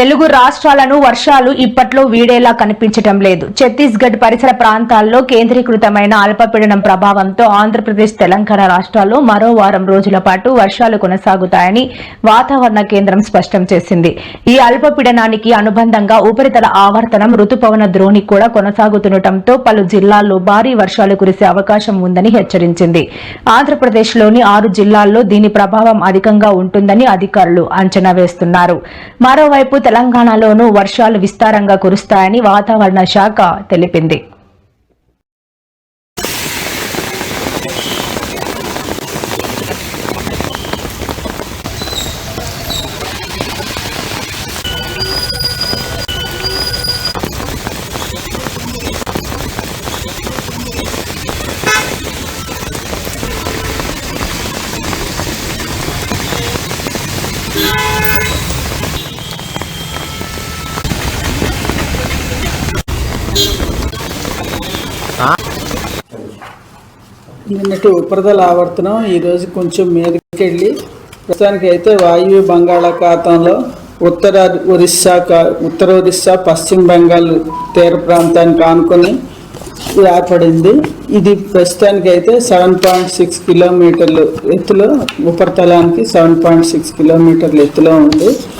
తెలుగు రాష్ట్రాలను వర్షాలు ఇప్పట్లో వీడేలా కనిపించటం లేదు. ఛత్తీస్గఢ్ పరిసర ప్రాంతాల్లో కేంద్రీకృతమైన అల్పపీడనం ప్రభావంతో ఆంధ్రప్రదేశ్ తెలంగాణ రాష్ట్రాల్లో మరో వారం రోజుల పాటు వర్షాలు కొనసాగుతాయని వాతావరణ కేంద్రం స్పష్టం చేసింది. ఈ అల్పపీడనానికి అనుబంధంగా ఉపరితల ఆవర్తనం రుతుపవన ద్రోణి కూడా కొనసాగుతుండటంతో పలు జిల్లాల్లో భారీ వర్షాలు కురిసే అవకాశం ఉందని హెచ్చరించింది. ఆంధ్రప్రదేశ్లోని ఆరు జిల్లాల్లో దీని ప్రభావం అధికంగా ఉంటుందని అధికారులు అంచనా వేస్తున్నారు. మరోవైపు తెలంగాణలోనూ వర్షాలు విస్తారంగా కురుస్తాయని వాతావరణ శాఖ తెలిపింది. నిన్నటి ఉపరితల ఆవర్తనం ఈరోజు కొంచెం మీదకెళ్ళి ప్రస్తుతానికి అయితే వాయువ్య బంగాళాఖాతంలో ఉత్తర ఒరిస్సా కా- ఉత్తర ఒరిస్సా పశ్చిమ బెంగాల్ తీర ప్రాంతానికి ఆనుకొని ఏర్పడింది. ఇది ప్రస్తుతానికి అయితే సెవెన్ పాయింట్ సిక్స్ కిలోమీటర్లు ఎత్తులో ఉపరితలానికి సెవెన్ పాయింట్ సిక్స్ కిలోమీటర్ల ఎత్తులో ఉంది.